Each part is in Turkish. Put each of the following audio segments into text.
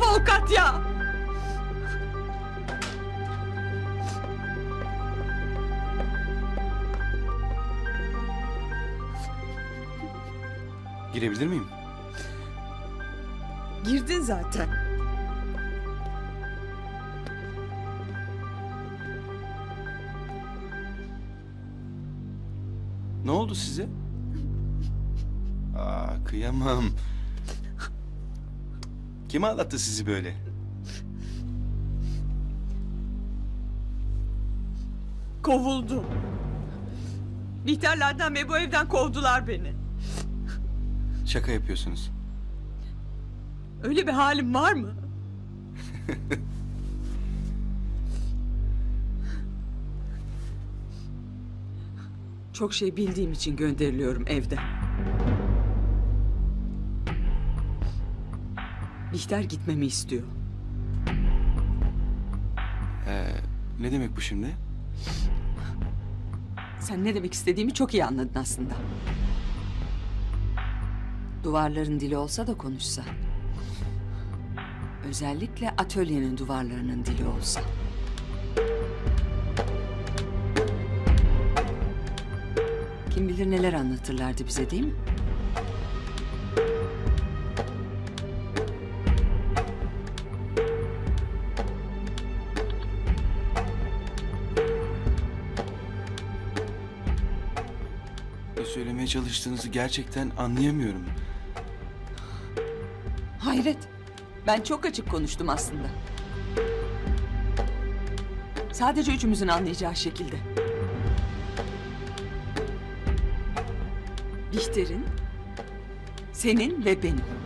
Mustafa avukat ya. Girebilir miyim? Girdin zaten. Ne oldu size? Aa, kıyamam. Kim ağlattı sizi böyle? Kovuldum. Bihterlerden ve bu evden kovdular beni. Şaka yapıyorsunuz. Öyle bir halim var mı? Çok şey bildiğim için gönderiliyorum evden. Bihter gitmemi istiyor. Ee, ne demek bu şimdi? Sen ne demek istediğimi çok iyi anladın aslında. Duvarların dili olsa da konuşsa. Özellikle atölyenin duvarlarının dili olsa. Kim bilir neler anlatırlardı bize değil mi? Söylemeye çalıştığınızı gerçekten anlayamıyorum. Hayret. Ben çok açık konuştum aslında. Sadece üçümüzün anlayacağı şekilde. Bihter'in, senin ve benim.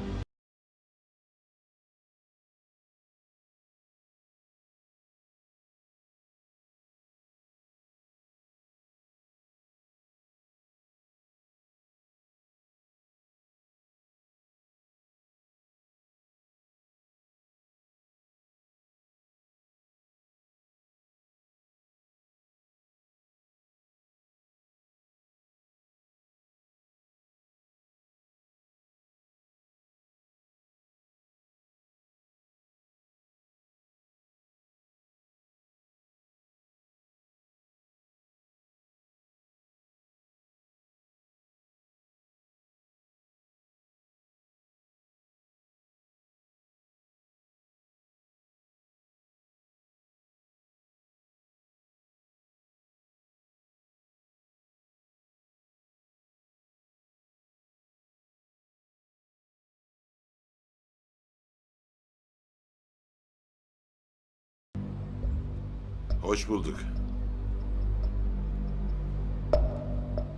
Hoş bulduk.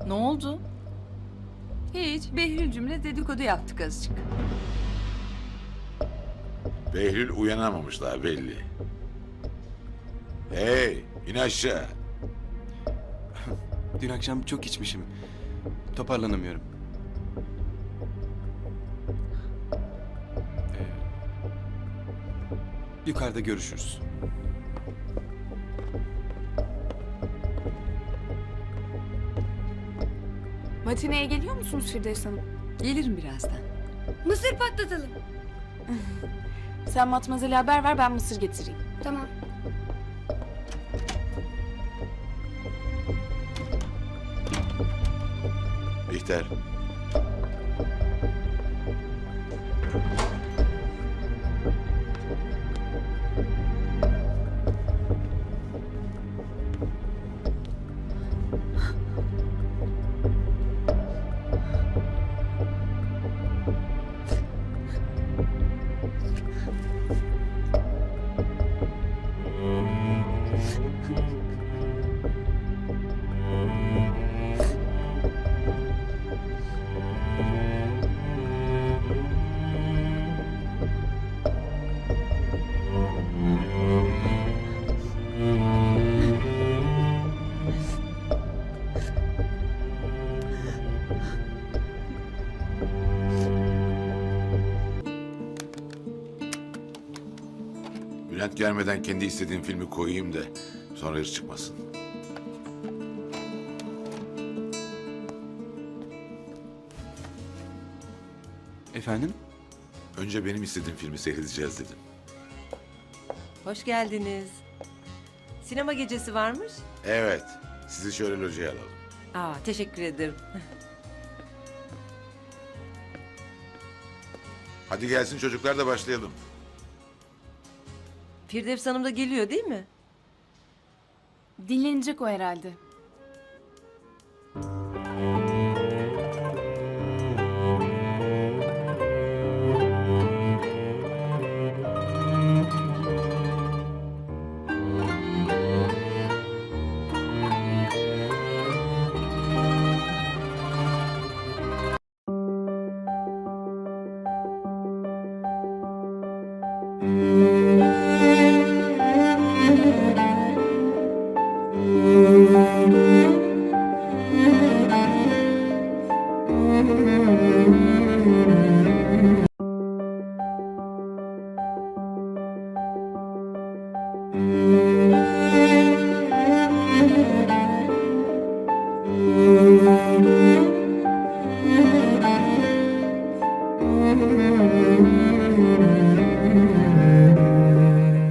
Ne oldu? Hiç, Behlül cümle dedikodu yaptık azıcık. Behlül uyanamamış daha belli. Hey, in aşağı. Dün akşam çok içmişim. Toparlanamıyorum. Ee, yukarıda görüşürüz. Matineye geliyor musunuz Firdevs Hanım? Gelirim birazdan. Mısır patlatalım. Sen Matmazel'e haber ver ben mısır getireyim. Tamam. Bihter. Bülent gelmeden kendi istediğim filmi koyayım da sonra hırs çıkmasın. Efendim? Önce benim istediğim filmi seyredeceğiz dedim. Hoş geldiniz. Sinema gecesi varmış. Evet. Sizi şöyle locaya alalım. Aa, teşekkür ederim. Hadi gelsin çocuklar da başlayalım. Firdevs Hanım da geliyor değil mi? Dinlenecek o herhalde.